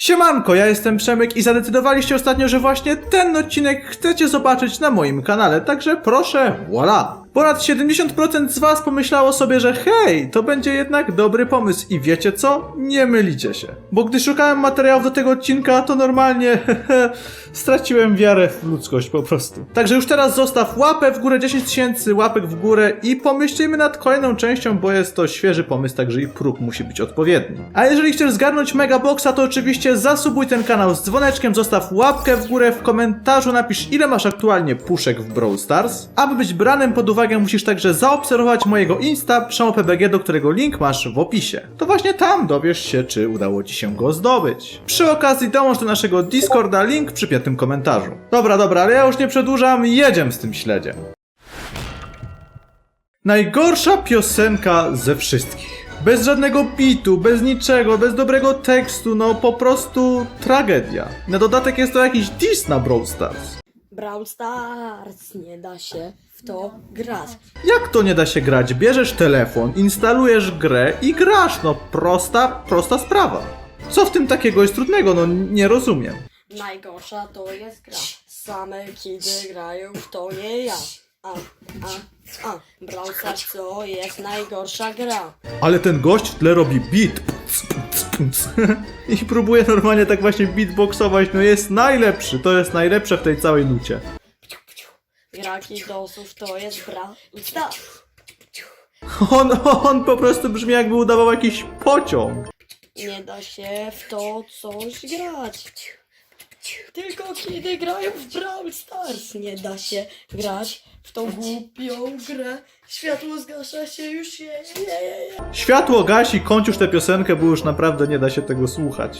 Siemanko, ja jestem Przemek i zadecydowaliście ostatnio, że właśnie ten odcinek chcecie zobaczyć na moim kanale, także proszę, voila! Ponad 70% z was pomyślało sobie, że hej, to będzie jednak dobry pomysł i wiecie co? Nie mylicie się. Bo gdy szukałem materiałów do tego odcinka, to normalnie straciłem wiarę w ludzkość po prostu. Także już teraz zostaw łapę w górę, 10 tysięcy łapek w górę i pomyślimy nad kolejną częścią, bo jest to świeży pomysł, także i próg musi być odpowiedni. A jeżeli chcesz zgarnąć Megaboxa, to oczywiście zasubuj ten kanał z dzwoneczkiem, zostaw łapkę w górę, w komentarzu napisz ile masz aktualnie puszek w Brawl Stars. Aby być branym pod uwagę musisz także zaobserwować mojego Insta PrzemoPBG, do którego link masz w opisie. To właśnie tam dowiesz się, czy udało ci się go zdobyć. Przy okazji dołącz do naszego Discorda, link w przypiętym komentarzu. Dobra, dobra, ale ja już nie przedłużam, jedziemy z tym śledziem. Najgorsza piosenka ze wszystkich. Bez żadnego bitu, bez niczego, bez dobrego tekstu, no po prostu tragedia. Na dodatek jest to jakiś diss na Brawl Stars. Brawl Stars, nie da się w to grać. Jak to nie da się grać? Bierzesz telefon, instalujesz grę i grasz, no prosta, prosta sprawa. Co w tym takiego jest trudnego? No nie rozumiem. Najgorsza to jest gra. Same kidy grają w to nie ja. A, a, a. Brawl Stars to jest najgorsza gra. Ale ten gość w tle robi beat. I próbuje normalnie tak właśnie beatboxować. No jest najlepszy, to jest najlepsze w tej całej nucie. Gra kidosów to jest Brawl Stars. On, on po prostu brzmi jakby udawał jakiś pociąg. Nie da się w to coś grać. Tylko kiedy grają w Brawl Stars nie da się grać w tą głupią grę. Światło zgasza się już je. Światło gasi, kończ już tę piosenkę, bo już naprawdę nie da się tego słuchać.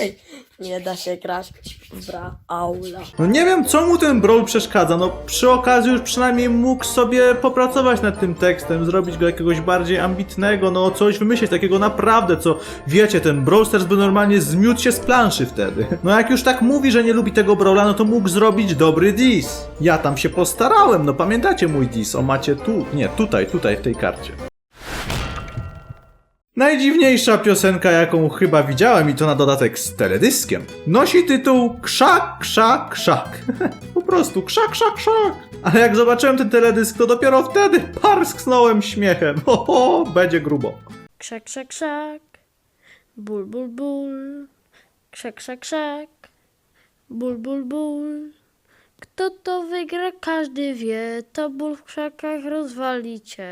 Ej, Nie da się grać w Brawla. No nie wiem, co mu ten Brawl przeszkadza. No przy okazji już przynajmniej mógł sobie popracować nad tym tekstem, zrobić go jakiegoś bardziej ambitnego, no coś wymyślić takiego naprawdę, co wiecie, ten Brawl Stars by normalnie zmiótł się z planszy wtedy. No jak już tak mówi, że nie lubi tego Brawla, no to mógł zrobić dobry diss. Ja tam się postarałem, no pamiętacie mój diss, o macie tu, nie, tutaj, tutaj w tej karcie. Najdziwniejsza piosenka, jaką chyba widziałem i to na dodatek z teledyskiem. Nosi tytuł Krzak, krzak, krzak. po prostu krzak, krzak, krzak. Ale jak zobaczyłem ten teledysk, to dopiero wtedy parsknąłem śmiechem. Ho, ho, będzie grubo. Krzak, krzak, krzak. Ból, ból, ból. Krzak, krzak, krzak. Ból, ból, ból. Kto to wygra, każdy wie. To ból w krzakach rozwali cię.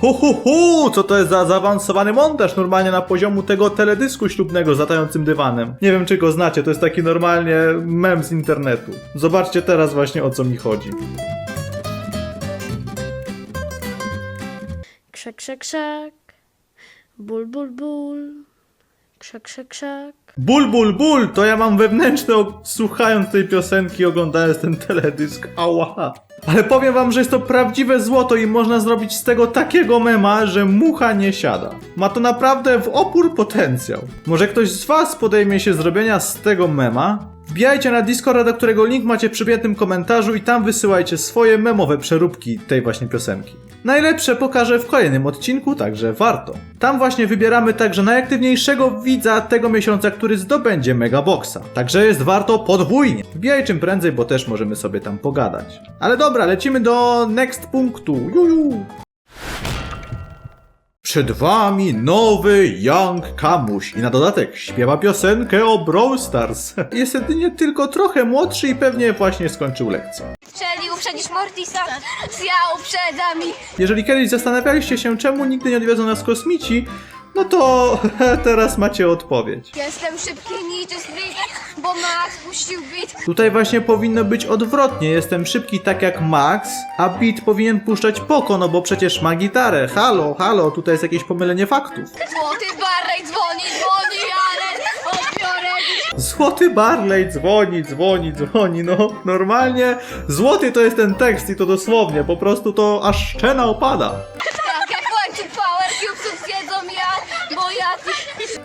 Hu, hu, hu, co to jest za zaawansowany montaż normalnie na poziomu tego teledysku ślubnego z latającym dywanem. Nie wiem, czy go znacie, to jest taki normalnie mem z internetu. Zobaczcie teraz właśnie o co mi chodzi. Krzak, krzak, krzak. Ból, ból, ból. Krzak, krzak, krzak. Ból, ból, ból, to ja mam wewnętrzne słuchając tej piosenki, oglądając ten teledysk. Ała. Ale powiem wam, że jest to prawdziwe złoto i można zrobić z tego takiego mema, że mucha nie siada. Ma to naprawdę w opór potencjał. Może ktoś z was podejmie się zrobienia z tego mema? Wbijajcie na Discorda, do którego link macie w komentarzu i tam wysyłajcie swoje memowe przeróbki tej właśnie piosenki. Najlepsze pokażę w kolejnym odcinku, także warto. Tam właśnie wybieramy także najaktywniejszego widza tego miesiąca, który zdobędzie Megaboxa. Także jest warto podwójnie. Wbijaj czym prędzej, bo też możemy sobie tam pogadać. Ale dobra, lecimy do next punktu. Juju. Przed wami nowy Young Kamuś i na dodatek śpiewa piosenkę o Brawl Stars. Jest jedynie tylko trochę młodszy i pewnie właśnie skończył lekcję. Uprzedzisz Mortisa, ja uprzedzam ich. Jeżeli kiedyś zastanawialiście się, czemu nigdy nie odwiedzą nas kosmici, no to teraz macie odpowiedź. Jestem szybki Street, bo Max puścił bit. Tutaj właśnie powinno być odwrotnie. Jestem szybki tak jak Max, a Beat powinien puszczać Poko, no bo przecież ma gitarę. Halo, halo, tutaj jest jakieś pomylenie faktów. Złoty Barley dzwoni, dzwoni. Złoty Barley dzwoni, dzwoni, dzwoni. No, normalnie złoty to jest ten tekst i to dosłownie. Po prostu to aż szczena opada. Tak jak łańcuch Power Cubesów jedzą ja, bo ja.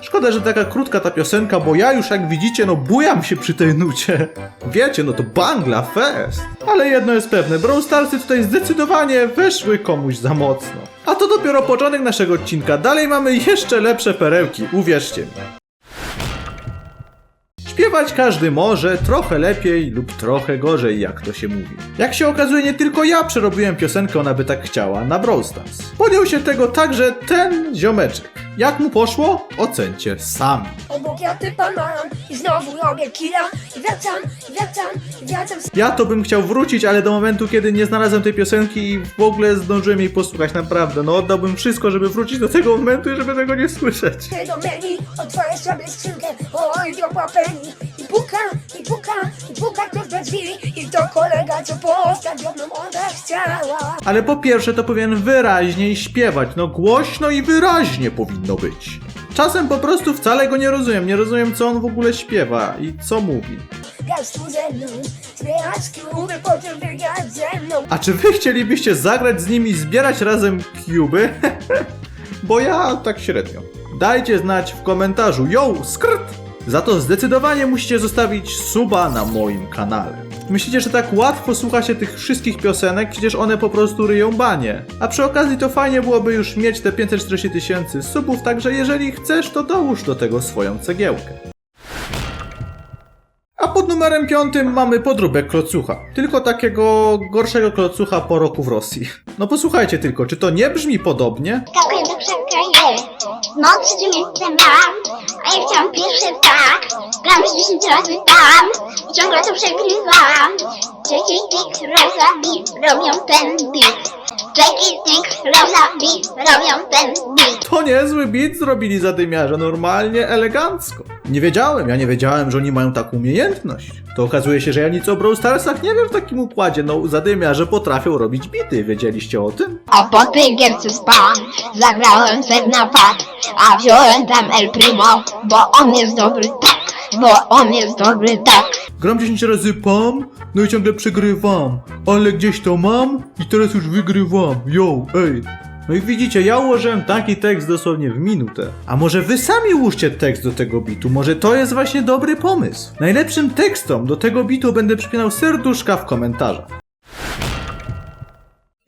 Szkoda, że taka krótka ta piosenka, bo ja już jak widzicie, no bujam się przy tej nucie. Wiecie, no to Bangla Fest. Ale jedno jest pewne, Brawl Starsy tutaj zdecydowanie weszły komuś za mocno. A to dopiero początek naszego odcinka, dalej mamy jeszcze lepsze perełki, uwierzcie mi. Śpiewać każdy może, trochę lepiej lub trochę gorzej, jak to się mówi. Jak się okazuje, nie tylko ja przerobiłem piosenkę Ona by tak chciała na Brawl Stars. Podjął się tego także ten ziomeczek. Jak mu poszło? Ocencie sami. Obok ja typa mam i znowu robię killa I wracam, wracam, wracam Ja to bym chciał wrócić, ale do momentu, kiedy nie znalazłem tej piosenki i w ogóle zdążyłem jej posłuchać, naprawdę. No oddałbym wszystko, żeby wrócić do tego momentu i żeby tego nie słyszeć. się do menu Otworzę sobie skrzynkę, oj do papeli puka, i puka, i puka ktoś do drzwi I to kolega, co postawioną ona chciała Ale po pierwsze to powinien wyraźniej śpiewać, no głośno i wyraźnie powinno być. Czasem po prostu wcale go nie rozumiem, nie rozumiem co on w ogóle śpiewa i co mówi. Grać tu ze mną, zbierać kluby, potem wygrać ze mną A czy wy chcielibyście zagrać z nimi, zbierać razem kuby? Bo ja tak średnio. Dajcie znać w komentarzu, yo, skrt! Za to zdecydowanie musicie zostawić suba na moim kanale. Myślicie, że tak łatwo słucha się tych wszystkich piosenek? Przecież one po prostu ryją banie. A przy okazji to fajnie byłoby już mieć te 540 tysięcy subów, także jeżeli chcesz, to dołóż do tego swoją cegiełkę. A pod numerem piątym mamy podróbek klocucha. Tylko takiego gorszego klocucha po roku w Rosji. No posłuchajcie tylko, czy to nie brzmi podobnie? Z miejscem miałam, a ja chciałam pierwszy tak, gram z 10 razy tam i ciągle to przegrywam. Czeki tik, roza beat, robią ten beat. Czeki tik, roza beat, robią ten beat. To niezły beat zrobili zadymiarze, normalnie elegancko. Nie wiedziałem, ja nie wiedziałem, że oni mają taką umiejętność. To okazuje się, że ja nic o Brawl Starsach nie wiem w takim układzie, no zadymiarze potrafią robić bity, wiedzieliście o tym? A po tej gierce spałam, zagrałem sen na pad, a wziąłem tam El Primo, bo on jest dobry tak, bo on jest dobry tak. Gram 10 razy pam, no i ciągle przegrywam, ale gdzieś to mam i teraz już wygrywam, yo, ej. No i widzicie, ja ułożyłem taki tekst dosłownie w minutę. A może wy sami ułóżcie tekst do tego bitu, może to jest właśnie dobry pomysł. Najlepszym tekstom do tego bitu będę przypinał serduszka w komentarzach.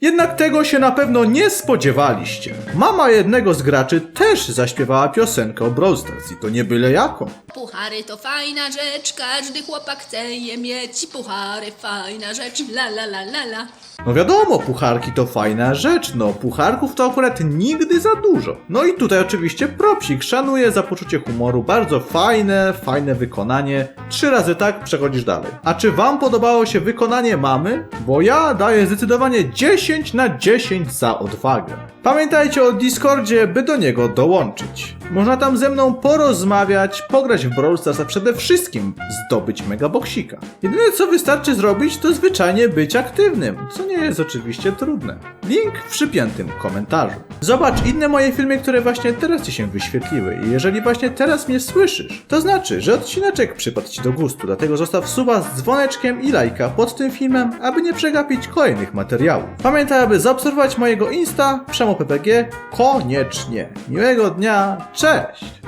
Jednak tego się na pewno nie spodziewaliście. Mama jednego z graczy też zaśpiewała piosenkę o Brawl i to nie byle jaką. Puchary to fajna rzecz, każdy chłopak chce je mieć. Puchary fajna rzecz, la la la la la. No wiadomo, pucharki to fajna rzecz, no pucharków to akurat nigdy za dużo. No i tutaj oczywiście propsik, szanuję za poczucie humoru, bardzo fajne, fajne wykonanie. Trzy razy tak, przechodzisz dalej. A czy wam podobało się wykonanie mamy? Bo ja daję zdecydowanie 10 na 10 za odwagę. Pamiętajcie o Discordzie, by do niego dołączyć. Można tam ze mną porozmawiać, pograć w Brawl Stars, a przede wszystkim zdobyć megaboksika. Jedyne co wystarczy zrobić, to zwyczajnie być aktywnym, co nie jest oczywiście trudne. Link w przypiętym komentarzu. Zobacz inne moje filmy, które właśnie teraz Ci się wyświetliły i jeżeli właśnie teraz mnie słyszysz, to znaczy, że odcineczek przypadł Ci do gustu, dlatego zostaw suba z dzwoneczkiem i lajka pod tym filmem, aby nie przegapić kolejnych materiałów. Pamiętaj, aby zaobserwować mojego Insta, PrzemoPPG, koniecznie. Miłego dnia, cześć!